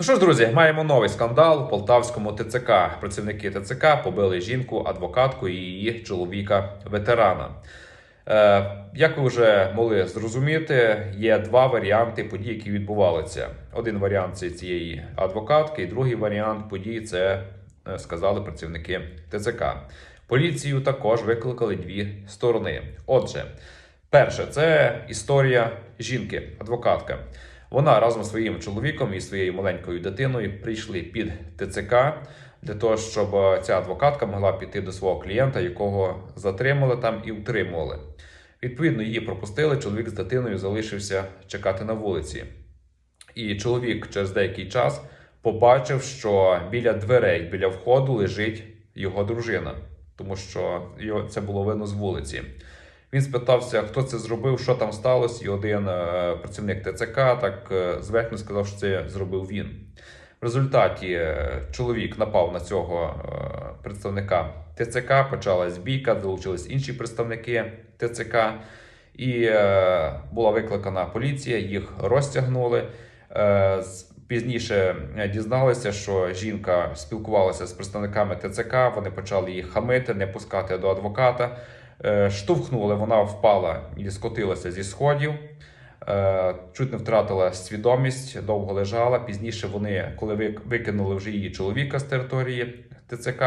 Ну що ж, друзі, маємо новий скандал в полтавському ТЦК. Працівники ТЦК побили жінку, адвокатку і її чоловіка ветерана. Е, як ви вже могли зрозуміти, є два варіанти подій, які відбувалися. Один варіант це цієї адвокатки, і другий варіант подій це е, сказали працівники ТЦК. Поліцію також викликали дві сторони. Отже, перше, це історія жінки, адвокатка. Вона разом зі своїм чоловіком і своєю маленькою дитиною прийшли під ТЦК для того, щоб е, ця адвокатка могла піти до свого клієнта, якого затримали там і утримували. Відповідно, її пропустили. Чоловік з дитиною залишився чекати на вулиці. І чоловік через деякий час побачив, що біля дверей, біля входу лежить його дружина, тому що це було видно з вулиці. Він спитався, хто це зробив, що там сталося, і один е, працівник ТЦК так е, зверхньо сказав, що це зробив він. В результаті е, чоловік напав на цього представника ТЦК, почалась бійка, долучились інші представники ТЦК, і була викликана поліція, їх розтягнули. Пізніше дізналися, що жінка спілкувалася з представниками ТЦК. Вони почали її хамити, не пускати до адвоката. Е, Штовхнули, вона впала і скотилася зі сходів. Е, Чуть не втратила свідомість, довго лежала. Пізніше вони, коли вик- викинули вже її чоловіка з території ТЦК,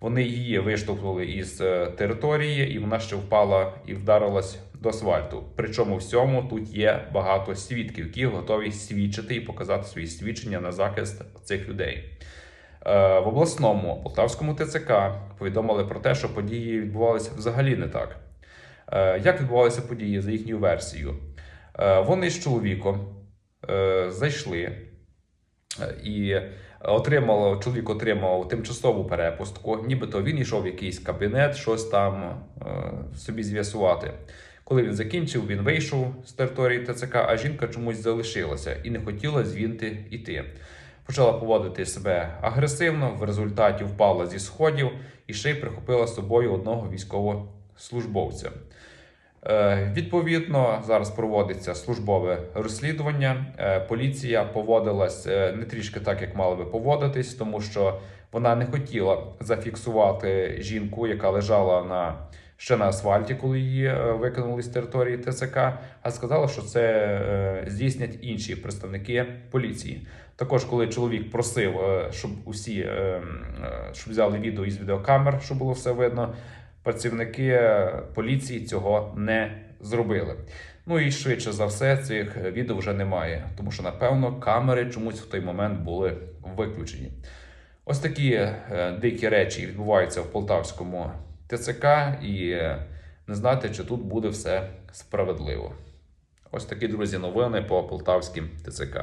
вони її виштовхнули із е, території, і вона ще впала і вдарилась до асфальту. Причому всьому тут є багато свідків, які готові свідчити і показати свої свідчення на захист цих людей. Е, В обласному полтавському ТЦК повідомили про те, що події відбувалися взагалі не так. Е, Як відбувалися події за їхньою версією? Е, Вони з чоловіком зайшли і отримало, чоловік отримав тимчасову перепустку, нібито він йшов в якийсь кабінет, щось там собі з'ясувати. Коли він закінчив, він вийшов з території ТЦК, а жінка чомусь залишилася і не хотіла звідти йти. Почала поводити себе агресивно, в результаті впала зі сходів і ще й прихопила з собою одного військовослужбовця. Е, Відповідно, зараз проводиться службове розслідування. Е, Поліція поводилась е, не трішки так, як мала би поводитись, тому що вона не хотіла зафіксувати жінку, яка лежала на ще на асфальті, коли її е, викинули з території ТЦК, а сказала, що це е, здійснять інші представники поліції. Також, коли чоловік просив, е, щоб усі щоб взяли відео із відеокамер, щоб було все видно працівники поліції цього не зробили. Ну і швидше за все, цих відео вже немає, тому що напевно камери чомусь в той момент були виключені. Ось такі дикі речі відбуваються в полтавському ТЦК, і е, не знати, чи тут буде все справедливо. Ось такі друзі новини по полтавським ТЦК.